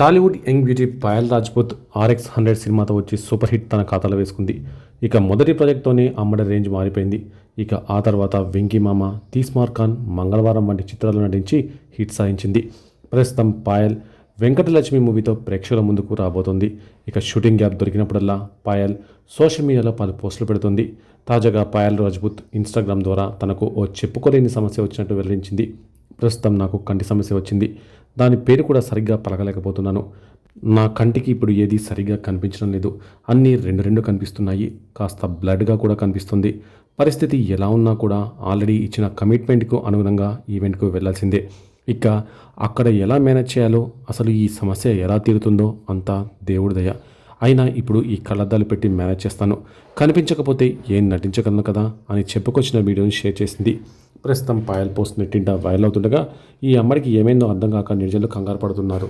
Tollywood young beauty Payal Rajput RX hundred సినిమాతో వచ్చి super hit తన ఖాతాలో వేసుకుంది. ఇక మొదటి ప్రాజెక్ట్తోనే అమ్మడి రేంజ్ మారిపోయింది. ఇక ఆ తర్వాత వెంకీ మామ తీస్మార్ ఖాన్ మంగళవారం వంటి చిత్రాలు నటించి హిట్ సాధించింది. ప్రస్తుతం పాయల్ వెంకటలక్ష్మి మూవీతో ప్రేక్షకుల ముందుకు రాబోతోంది. ఇక షూటింగ్ గ్యాప్ దొరికినప్పుడల్లా పాయల్ సోషల్ మీడియాలో పలు పోస్టులు పెడుతుంది. తాజాగా పాయల్ రాజ్పుత్ ఇన్స్టాగ్రామ్ ద్వారా తనకు ఓ చెప్పుకోలేని సమస్య వచ్చినట్టు వెల్లడించింది. ప్రస్తుతం నాకు కంటి సమస్య వచ్చింది. దాని పేరు కూడా సరిగ్గా పలకలేకపోతున్నాను. నా కంటికి ఇప్పుడు ఏది సరిగ్గా కనిపించడం లేదు. అన్నీ రెండు రెండు కనిపిస్తున్నాయి. కాస్త బ్లడ్గా కూడా కనిపిస్తుంది. పరిస్థితి ఎలా ఉన్నా కూడా ఆల్రెడీ ఇచ్చిన కమిట్మెంట్కు అనుగుణంగా ఈవెంట్కు వెళ్ళాల్సిందే ఇక అక్కడ ఎలా మేనేజ్ చేయాలో అసలు ఈ సమస్య ఎలా తీరుతుందో అంతా దేవుడి దయ. అయినా ఇప్పుడు ఈ కళ్ళద్దాలు పెట్టి మేనేజ్ చేస్తాను. కనిపించకపోతే ఏం నటించగలను కదా అని చెప్పుకొచ్చిన వీడియోని షేర్ చేసింది ప్రస్తుతం పాయల్ పోస్ట్ నెట్టింట వైరల్ అవుతుండగా ఈ అమ్మడికి ఏమైందో అర్థం కాక నిర్జలు కంగారు పడుతున్నారు.